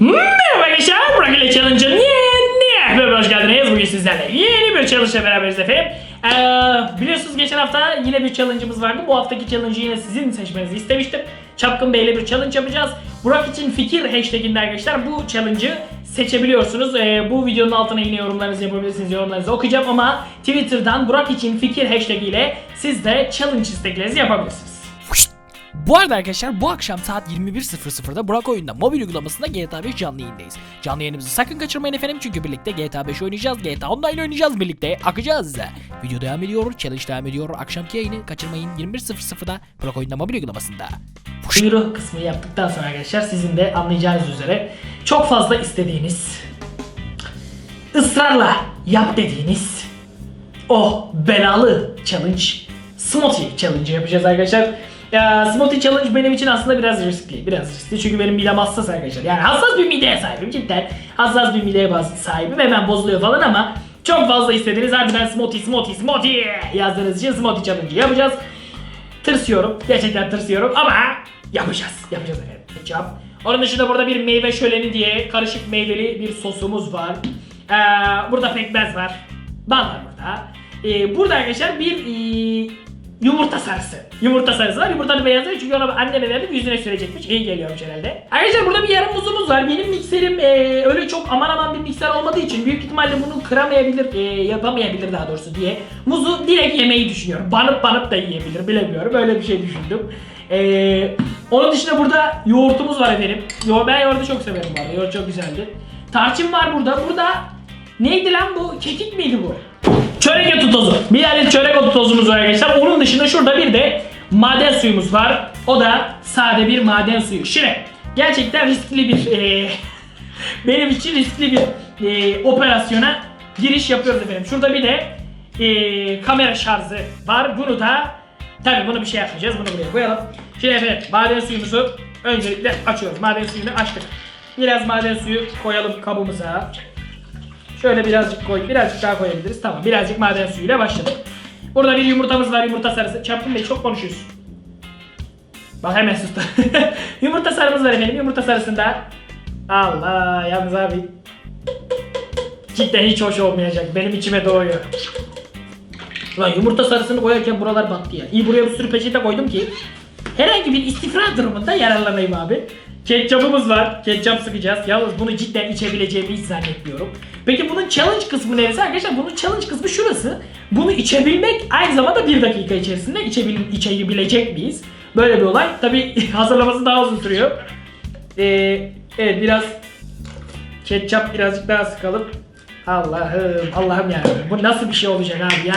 Merhaba arkadaşlar, Burak ile Challenge'ın yeni bölümüne hoş geldiniz. Bugün sizlerle yeni bir challenge beraberiz efendim. Ee, biliyorsunuz geçen hafta yine bir challenge'ımız vardı. Bu haftaki challenge'ı yine sizin seçmenizi istemiştim. Çapkın Bey ile bir challenge yapacağız. Burak için fikir hashtaginde arkadaşlar bu challenge'ı seçebiliyorsunuz. Ee, bu videonun altına yine yorumlarınızı yapabilirsiniz. Yorumlarınızı okuyacağım ama Twitter'dan Burak için fikir hashtag ile siz de challenge isteklerinizi yapabilirsiniz. Bu arada arkadaşlar bu akşam saat 21.00'da Burak Oyun'da mobil uygulamasında GTA 5 canlı yayındayız. Canlı yayınımızı sakın kaçırmayın efendim çünkü birlikte GTA 5 oynayacağız, GTA Online oynayacağız birlikte akacağız. Video devam ediyor, challenge devam ediyor. Akşamki yayını kaçırmayın 21.00'da Burak Oyun'da mobil uygulamasında. Duyuru kısmı yaptıktan sonra arkadaşlar sizin de anlayacağınız üzere çok fazla istediğiniz ısrarla yap dediğiniz o belalı challenge Smoothie challenge yapacağız arkadaşlar. Ya, smoothie challenge benim için aslında biraz riskli. Biraz riskli çünkü benim midem hassas arkadaşlar. Yani hassas bir mideye sahibim cidden. Hassas bir mideye sahibim. Hemen bozuluyor falan ama çok fazla istediğiniz harbiden smoothie smoothie smoothie yazdığınız için smoothie challenge yapacağız. Tırsıyorum. Gerçekten tırsıyorum ama yapacağız. Yapacağız efendim. Yapacağım. Onun dışında burada bir meyve şöleni diye karışık meyveli bir sosumuz var. Ee, burada pekmez var. Bal var burada. Ee, burada arkadaşlar bir yumurta sarısı. Yumurta sarısı var. Yumurtanın beyazı çünkü ona anneme verdim yüzüne sürecekmiş. İyi geliyormuş herhalde. Arkadaşlar burada bir yarım muzumuz var. Benim mikserim ee, öyle çok aman aman bir mikser olmadığı için büyük ihtimalle bunu kıramayabilir, ee, yapamayabilir daha doğrusu diye. Muzu direkt yemeyi düşünüyorum. Banıp banıp da yiyebilir bilemiyorum. Öyle bir şey düşündüm. Ee, onun dışında burada yoğurtumuz var efendim. Yo ben yoğurdu çok severim bu arada. Yoğurt çok güzeldi. Tarçın var burada. Burada neydi lan bu? Kekik miydi bu? Çörek otu tozu. Bir adet çörek otu tozumuz var arkadaşlar. Onun dışında şurada bir de maden suyumuz var. O da sade bir maden suyu. Şimdi gerçekten riskli bir eee, benim için riskli bir eee, operasyona giriş yapıyoruz efendim. Şurada bir de eee, kamera şarjı var. Bunu da tabi bunu bir şey yapmayacağız. Bunu buraya koyalım. Şimdi efendim maden suyumuzu öncelikle açıyoruz. Maden suyunu açtık. Biraz maden suyu koyalım kabımıza. Şöyle birazcık koy, birazcık daha koyabiliriz. Tamam, birazcık maden suyuyla başladık. Burada bir yumurtamız var, yumurta sarısı. Çarpın Bey çok konuşuyorsun. Bak hemen sustu. yumurta sarımız var efendim, yumurta sarısında. Allah, yalnız abi. Cidden hiç hoş olmayacak. Benim içime doğuyor. Ulan yumurta sarısını koyarken buralar battı ya. İyi buraya bir sürü peçete koydum ki herhangi bir istifra durumunda yararlanayım abi. Ketçapımız var. Ketçap sıkacağız. Yalnız bunu cidden içebileceğimi hiç zannetmiyorum. Peki bunun challenge kısmı neresi? Arkadaşlar bunun challenge kısmı şurası. Bunu içebilmek aynı zamanda bir dakika içerisinde içebil içebilecek miyiz? Böyle bir olay. Tabi hazırlaması daha uzun sürüyor. Ee, evet biraz ketçap birazcık daha sıkalım. Allah'ım Allah'ım ya. Bu nasıl bir şey olacak abi ya?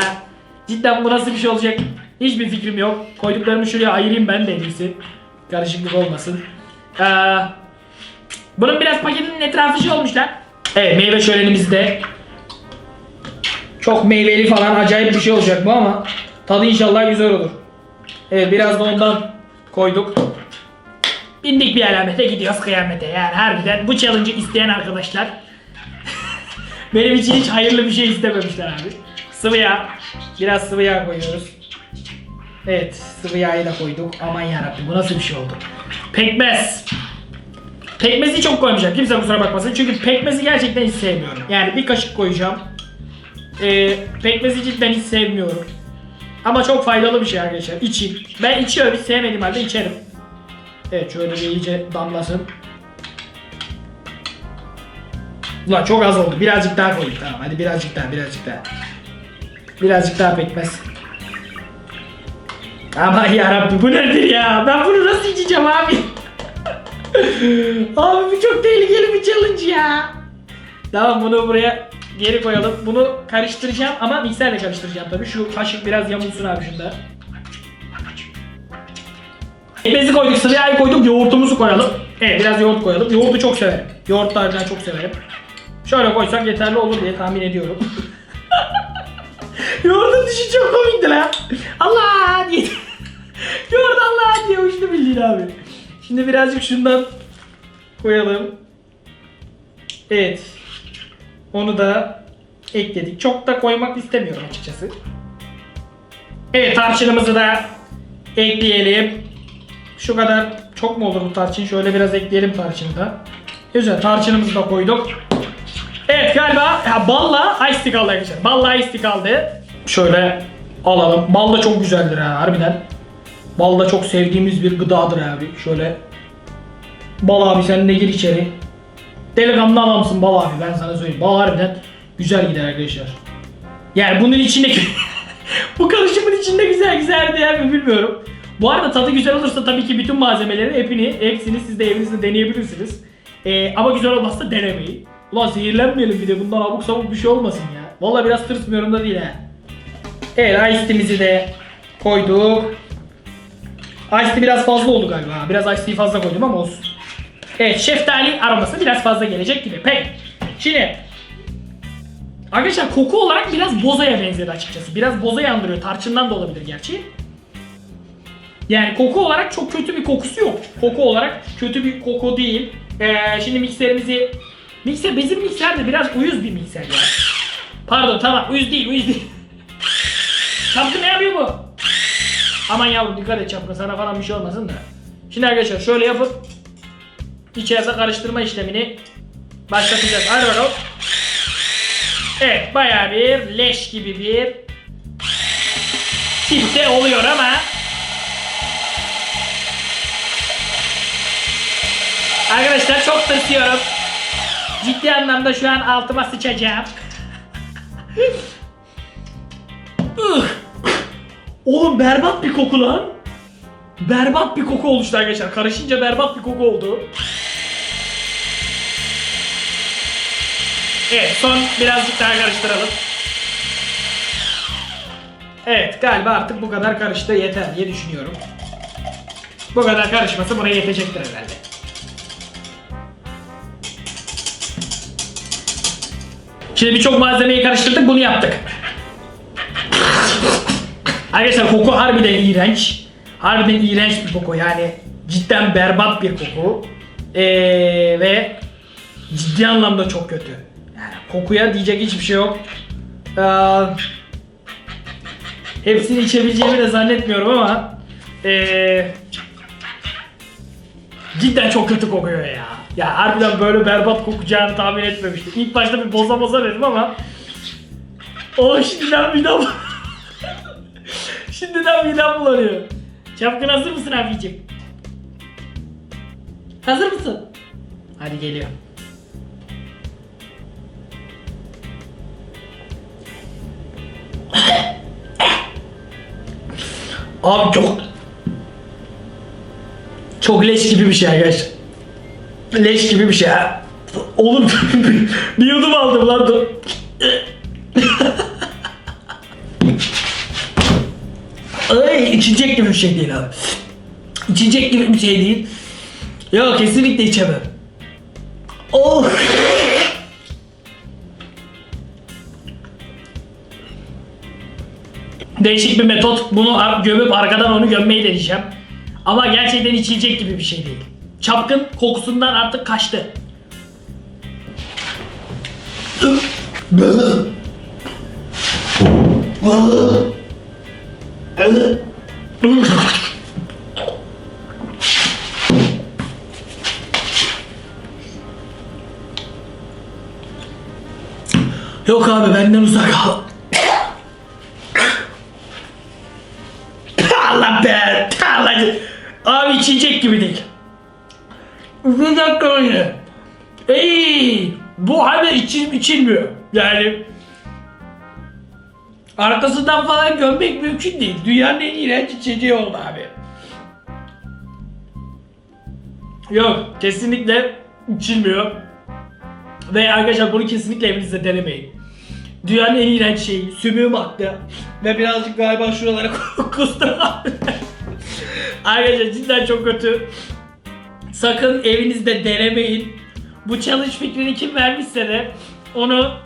Cidden bu nasıl bir şey olacak? Hiçbir fikrim yok. Koyduklarımı şuraya ayırayım ben de en iyisi. Karışıklık olmasın. Ee, bunun biraz paketinin etrafı şey olmuş lan. Evet meyve şölenimizde. Çok meyveli falan acayip bir şey olacak bu ama tadı inşallah güzel olur. Evet biraz da ondan koyduk. Bindik bir alamete gidiyoruz kıyamete yani harbiden bu challenge'ı isteyen arkadaşlar benim için hiç hayırlı bir şey istememişler abi. Sıvı yağ. Biraz sıvı yağ koyuyoruz. Evet sıvı yağı da koyduk. Aman yarabbim bu nasıl bir şey oldu. Pekmez. Pekmezi çok koymayacağım. Kimse kusura bakmasın. Çünkü pekmezi gerçekten hiç sevmiyorum. Yani bir kaşık koyacağım. Ee, pekmezi cidden hiç sevmiyorum. Ama çok faydalı bir şey arkadaşlar. İçin. Ben içiyorum. Hiç sevmediğim halde içerim. Evet şöyle bir iyice damlasın. Ulan çok az oldu. Birazcık daha koyayım. Tamam hadi birazcık daha birazcık daha. Birazcık daha pekmez. Aman yarabbim bu nedir ya? Ben bunu nasıl içeceğim abi? abi bu çok tehlikeli bir challenge ya. Tamam bunu buraya geri koyalım. Bunu karıştıracağım ama mikserle karıştıracağım tabii. Şu kaşık biraz yamulsun abi şunda. Pekmezi koyduk, sıvı yağı koyduk, yoğurtumuzu koyalım. Evet biraz yoğurt koyalım. Yoğurdu çok severim. Yoğurt harbiden çok severim. Şöyle koysak yeterli olur diye tahmin ediyorum. Yoğurdun dışı çok komikti lan. Allah diye. Yoğurt Allah diye uçtu bildiğin abi. Şimdi birazcık şundan koyalım. Evet. Onu da ekledik. Çok da koymak istemiyorum açıkçası. Evet tarçınımızı da ekleyelim. Şu kadar çok mu olur bu tarçın? Şöyle biraz ekleyelim tarçını da. Güzel tarçınımızı da koyduk. Evet galiba ya balla ice kaldı arkadaşlar. Balla ice kaldı. Şöyle alalım. Bal da çok güzeldir ha harbiden. Bal da çok sevdiğimiz bir gıdadır abi. Şöyle Bal abi sen de gir içeri. Delikanlı adamsın Bal abi ben sana söyleyeyim. Bal harbiden güzel gider arkadaşlar. Yani bunun içinde bu karışımın içinde güzel güzel diğer mi bilmiyorum. Bu arada tadı güzel olursa tabii ki bütün malzemeleri hepini hepsini siz de evinizde deneyebilirsiniz. Ee, ama güzel olmazsa denemeyin. Ulan zehirlenmeyelim bir de bundan abuk sabuk bir şey olmasın ya. Vallahi biraz tırsmıyorum da değil ha. Evet ice de koyduk. Ice biraz fazla oldu galiba. Biraz ice fazla koydum ama olsun. Evet şeftali aroması biraz fazla gelecek gibi. Peki. Şimdi Arkadaşlar koku olarak biraz bozaya benzedi açıkçası. Biraz bozayı andırıyor. Tarçından da olabilir gerçi. Yani koku olarak çok kötü bir kokusu yok. Koku olarak kötü bir koku değil. Ee, şimdi mikserimizi... Mikser, bizim mikser de biraz uyuz bir mikser ya. Pardon tamam uyuz değil uyuz değil. Çapkın ne yapıyor bu? Aman yavrum dikkat et çapkın sana falan bir şey olmasın da. Şimdi arkadaşlar şöyle yapıp içeride karıştırma işlemini başlatacağız. Hadi bakalım. Evet bayağı bir leş gibi bir tipte oluyor ama Arkadaşlar çok tırsıyorum. Ciddi anlamda şu an altıma sıçacağım. Oğlum berbat bir koku lan. Berbat bir koku oluştu arkadaşlar. Karışınca berbat bir koku oldu. Evet son birazcık daha karıştıralım. Evet galiba artık bu kadar karıştı yeter diye düşünüyorum. Bu kadar karışması buna yetecektir herhalde. Şimdi birçok malzemeyi karıştırdık bunu yaptık. Arkadaşlar koku harbiden iğrenç. Harbiden iğrenç bir koku yani cidden berbat bir koku. Ee, ve ciddi anlamda çok kötü. Yani kokuya diyecek hiçbir şey yok. Ee, hepsini içebileceğimi de zannetmiyorum ama ee, cidden çok kötü kokuyor ya. Ya harbiden böyle berbat kokacağını tahmin etmemiştim. İlk başta bir boza boza dedim ama o şimdiden midem Şimdiden midem bulanıyor. Çapkın hazır mısın abicim? Hazır mısın? Hadi geliyor. Abi çok çok leş gibi bir şey arkadaşlar. Leş gibi bir şey ha. Oğlum bir yudum aldım lan dur. Ay içecek gibi bir şey değil abi. İçecek gibi bir şey değil. Yok kesinlikle içemem. Oh. Değişik bir metot. Bunu gömüp arkadan onu gömmeyi deneyeceğim. Ama gerçekten içilecek gibi bir şey değil. Çapkın kokusundan artık kaçtı. Yok abi benden uzak kal. Allah be. Allah. Abi içecek gibi değil. Bir dakika öyle. Ey, bu hala için içilmiyor. Yani arkasından falan gömmek mümkün değil. Dünyanın en iğrenç içeceği oldu abi. Yok, kesinlikle içilmiyor. Ve arkadaşlar bunu kesinlikle evinizde denemeyin. Dünyanın en iğrenç şeyi. Sümüğüm aktı. Ve birazcık galiba şuralara kustum arkadaşlar cidden çok kötü. Sakın evinizde denemeyin. Bu challenge fikrini kim vermişse de onu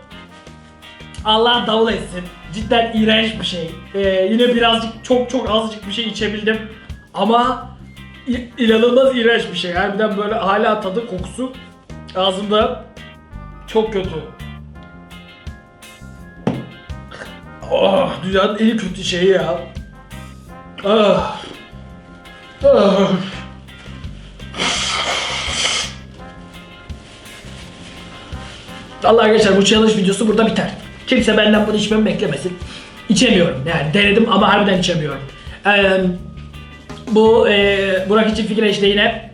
Allah davul etsin. Cidden iğrenç bir şey. Ee, yine birazcık çok çok azıcık bir şey içebildim. Ama inanılmaz iğrenç bir şey. Harbiden böyle hala tadı kokusu ağzımda çok kötü. Oh, dünyanın en kötü şeyi ya. Ah. Ah. Allah arkadaşlar bu challenge videosu burada biter. Kimse benden bunu içmemi beklemesin. İçemiyorum yani denedim ama harbiden içemiyorum. Ee, bu e, Burak için fikir işte yine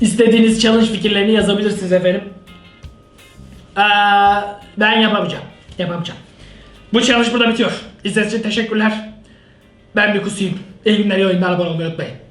istediğiniz challenge fikirlerini yazabilirsiniz efendim. Ee, ben yapamayacağım. Yapamayacağım. Bu challenge burada bitiyor. İzlediğiniz için teşekkürler. Ben bir kusuyum. İyi günler, iyi oyunlar, abone olmayı unutmayın.